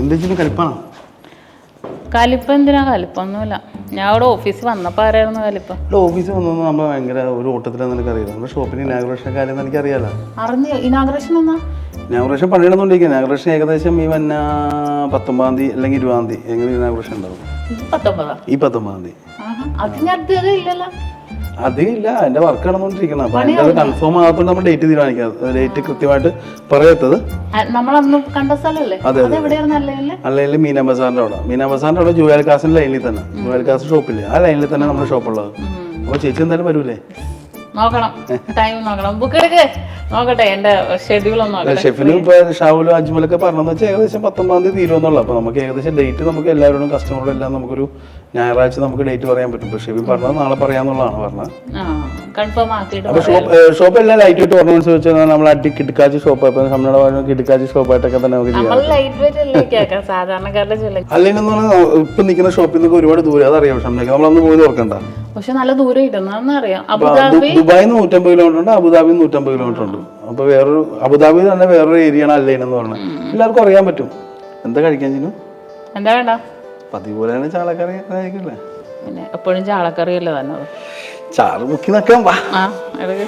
എന്തെങ്കിലും കലിപ്പാണോ? കലിപ്പം എന്തിനാ? കലിപ്പൊന്നുമില്ല. ഞാൻ അവിടെ ഓഫീസിൽ വന്നപ്പോൾ ആരായിരുന്നു കലിപ്പം? ഇവിടെ ഓഫീസിൽ വന്നത് നമ്മൾ ഭയങ്കര ഒരു ഓട്ടത്തിലാന്ന് എനിക്കറിയാം നമ്മുടെ ഷോപ്പിന് ഇനാഗ്രേഷൻ കാര്യം എനിക്കറിയാലോ? അറിഞ്ഞു ഇനാഗ്രേഷൻ എന്നാ? ഇനാഗ്രേഷൻ പണിയിടുന്നുണ്ടെങ്കിൽ ഇനാഗ്രേഷൻ ഏകദേശം ഈ വന്ന പത്തൊമ്പതാം തീയതി അല്ലെങ്കിൽ ഇരുപതാം തീയതി എങ്ങനെ ഇനാഗ്രേഷൻ ഉണ്ടാവും? ഈ പത്തൊമ്പതാം? തീയതി. അതിന് അധികം ഇല്ലല്ലോ. അധികം എന്റെ വർക്ക് നടന്നുകൊണ്ടിരിക്കണം അപ്പൊ കൺഫേം ആകത്തോണ്ട് നമ്മൾ ഡേറ്റ് തീരുമാനിക്കാം. ഡേറ്റ് കൃത്യമായിട്ട് പറയാത്തത് നമ്മളന്ന് കണ്ട അതെ, അത് അല്ലെങ്കിൽ മീന ബസാറിന്റെ അവിടെ. മീന ബസാറിന്റെ അവിടെ ജുവൽ കാസിന്റെ ലൈനിൽ തന്നെ. ജുവൽ കാസ് ഷോപ്പില്ലേ ആ ലൈനിൽ തന്നെ നമ്മുടെ ഷോപ്പുള്ളത് അപ്പൊ ചേച്ചി എന്തായാലും വരൂലേ? നോക്കണം. ടൈം നോക്കണം. ബുക്ക് എടുക്ക്. നോക്കട്ടെ എന്റെ ഷെഡ്യൂൾ ഒന്ന് നോക്കട്ടെ. ഷെഫിന് ഇപ്പൊ ഷാവുലും അജ്മലൊക്കെ പറഞ്ഞെന്ന് വെച്ചാൽ ഏകദേശം പത്തൊമ്പതാം തീയതി തീരുമെന്നുള്ള. അപ്പൊ നമുക്ക് ഏകദേശം ഡേറ്റ് നമുക്ക് എല്ലാവരോടും കസ്റ്റമറോടും എല്ലാം നമുക്കൊരു ഞായറാഴ്ച നമുക്ക് ഡേറ്റ് പറയാൻ പറ്റും. പക്ഷെ ഇവ പറഞ്ഞത് നാളെ പറയാന്നുള്ളതാണ് പറഞ്ഞത്. അപ്പൊ ഷോപ്പ് ഷോപ്പ് എല്ലാം ലൈറ്റ് ഇട്ട് ഓർണമെന്റ്സ് വെച്ച് നമ്മൾ അടി കിടക്കാച്ചി ഷോപ്പ് നമ്മുടെ പറഞ്ഞ കിടക്കാച്ചി ഷോപ്പായിട്ടൊക്കെ തന്നെ നമുക്ക് ചെയ്യാം. വെയിറ്റ് അല്ലേ അല്ലെങ്കിൽ ഇപ്പൊ നിൽക്കുന്ന ഷോപ്പിൽ നിന്നൊക്കെ ഒരുപാട് ദൂരം അതറിയാം. പക്ഷെ നമ്മളൊന്ന് പോയി ഓർക്കണ്ട പക്ഷെ നല്ല ദൂരം ഇടുന്നതെന്ന് അറിയാം. നൂറ്റമ്പത് കിലോമീറ്റർ ഉണ്ട് അബുദാബി നൂറ്റമ്പത് കിലോമീറ്റർ ഉണ്ട്. അപ്പൊ വേറൊരു അബുദാബി തന്നെ വേറൊരു ഏരിയ ആണ് അല്ലൈൻ എന്ന് പറഞ്ഞത് എല്ലാവർക്കും അറിയാൻ പറ്റും. എന്താ കഴിക്കാൻ ചെയ്യുന്നു എന്താ വേണ്ട? പതിവ് പോലെ തന്നെ ചാളക്കറി ആയിരിക്കില്ലേ പിന്നെ എപ്പോഴും ചാളക്കറിയല്ലേ തന്നെ ചാറ് മുക്കി നിൽക്കാൻ വാ. ആ എടുക്ക്.